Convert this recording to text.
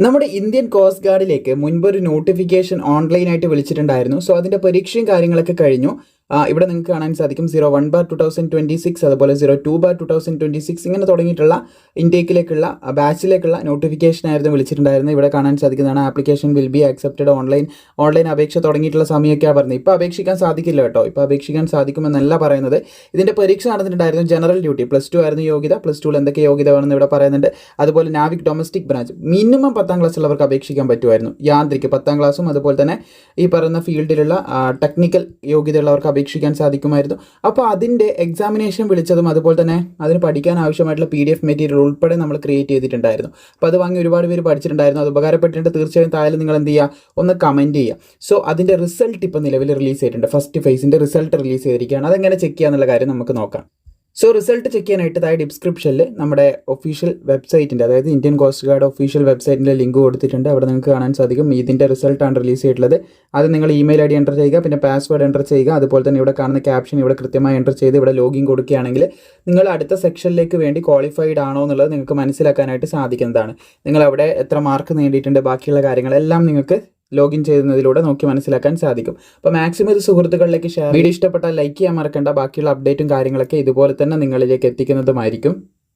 നമ്മുടെ Indian coast ഗാർഡിലേക്ക് മുൻപ് ഒരു നോട്ടിഫിക്കേഷൻ ഓൺലൈനായിട്ട് വിളിച്ചിട്ടുണ്ടായിരുന്നു. സോ അതിന്റെ പരീക്ഷയും കാര്യങ്ങളൊക്കെ കഴിഞ്ഞു. ഇവിടെ നിങ്ങൾക്ക് കാണാൻ സാധിക്കും zero one bar two thousand twenty six അതുപോലെ zero two bar two thousand twenty six ഇങ്ങനെ തുടങ്ങിയിട്ടുള്ള ഇൻടേക്കിലേക്കുള്ള ബാച്ചിലേക്കുള്ള നോട്ടിഫിക്കേഷൻ ആയിരുന്നു വിളിച്ചിട്ടുണ്ടായിരുന്നത്. ഇവിടെ കാണാൻ സാധിക്കുന്നതാണ് application will be accepted online online അപേക്ഷ തുടങ്ങിയിട്ടുള്ള സമയമൊക്കെയാണ് പറഞ്ഞത്. ഇപ്പോൾ അപേക്ഷിക്കാൻ സാധിക്കില്ല കേട്ടോ. ഇപ്പോൾ അപേക്ഷിക്കാൻ സാധിക്കുമെന്നല്ല പറയുന്നത്. ഇതിന്റെ പരീക്ഷ നടന്നിട്ടുണ്ടായിരുന്നു ജനറൽ ഡ്യൂട്ടി പ്ലസ് ടു ആയിരുന്നു യോഗ്യത. പ്ലസ് ടുവിൽ എന്തൊക്കെ യോഗ്യത വേണമെന്ന് ഇവിടെ പറയുന്നുണ്ട്. അതുപോലെ നാവിക് ഡൊമസ്റ്റിക് ബ്രാഞ്ച് മിനിമം പത്താം ഉള്ളവർക്ക് അപേക്ഷിക്കാൻ പറ്റുമായിരുന്നു. യാന്ത്രിക് പത്താം ക്ലാസ്സും അതുപോലെ തന്നെ ഈ പറയുന്ന ഫീൽഡിലുള്ള ടെക്നിക്കൽ യോഗ്യതയുള്ളവർക്ക് അപേക്ഷിക്കാൻ സാധിക്കുമായിരുന്നു. അപ്പോൾ അതിന്റെ എക്സാമിനേഷൻ വിളിച്ചതും അതുപോലെ തന്നെ അതിന് പഠിക്കാൻ ആവശ്യമായിട്ടുള്ള പി ഡി എഫ് മെറ്റീരിയൽ ഉൾപ്പെടെ നമ്മൾ ക്രിയേറ്റ് ചെയ്തിട്ടുണ്ടായിരുന്നു. അപ്പോൾ അത് വാങ്ങി ഒരുപാട് പേര് പഠിച്ചിട്ടുണ്ടായിരുന്നു. അത് ഉപകാരപ്പെട്ടിട്ടുണ്ട്. തീർച്ചയായും താഴെ നിങ്ങൾ എന്ത് ചെയ്യുക? ഒന്ന് കമന്റ് ചെയ്യുക. സോ അതിന്റെ റിസൾട്ട് ഇപ്പോൾ നിലവിൽ റിലീസ് ചെയ്തിട്ടുണ്ട്. ഫസ്റ്റ് ഫേസിന്റെ റിസൾട്ട് റിലീസ് ചെയ്തിരിക്കുകയാണ്. അതെങ്ങനെ ചെക്ക് ചെയ്യുക എന്നുള്ള കാര്യം നമുക്ക് നോക്കാം. സോ റിസൾട്ട് ചെക്ക് ചെയ്യാനായിട്ട് താഴെ ഡിസ്ക്രിപ്ഷനിൽ നമ്മുടെ ഒഫീഷ്യൽ വെബ്സൈറ്റിന്റെ അതായത് ഇന്ത്യൻ കോസ്റ്റ് ഗാർഡ് ഒഫീഷ്യൽ വെബ്സൈറ്റിന്റെ ലിങ്ക് കൊടുത്തിട്ടുണ്ട്. അവിടെ നിങ്ങൾക്ക് കാണാൻ സാധിക്കും ഇതിന്റെ റിസൾട്ടാണ് റിലീസ് ചെയ്തിട്ടുള്ളത്. അത് നിങ്ങൾ ഇമെയിൽ ഐ ഡി എന്റർ ചെയ്യുക പിന്നെ പാസ്വേഡ് എന്റർ ചെയ്യുക. അതുപോലെ തന്നെ ഇവിടെ കാണുന്ന ക്യാപ്ഷൻ ഇവിടെ കൃത്യമായി എന്റർ ചെയ്ത് ഇവിടെ ലോഗിൻ കൊടുക്കുകയാണെങ്കിൽ നിങ്ങൾ അടുത്ത സെക്ഷനിലേക്ക് വേണ്ടി ക്വാളിഫൈഡ് ആണോ എന്നുള്ളത് നിങ്ങൾക്ക് മനസ്സിലാക്കാനായിട്ട് സാധിക്കുന്നതാണ്. നിങ്ങൾ അവിടെ എത്ര മാർക്ക് നേടിയിട്ടുണ്ട് ബാക്കിയുള്ള കാര്യങ്ങളെല്ലാം നിങ്ങൾക്ക് ലോഗിൻ ചെയ്യുന്നതിലൂടെ നോക്കി മനസ്സിലാക്കാൻ സാധിക്കും. അപ്പോൾ മാക്സിമം ഇത് സുഹൃത്തുക്കളിലേക്ക് ഷെയർ വീഡിയോ ഇഷ്ടപ്പെട്ടാൽ ലൈക്ക് ചെയ്യാൻ മറക്കേണ്ട. ബാക്കിയുള്ള അപ്ഡേറ്റും കാര്യങ്ങളൊക്കെ ഇതുപോലെ തന്നെ നിങ്ങളിലേക്ക് എത്തിക്കുന്നതുമായിരിക്കും.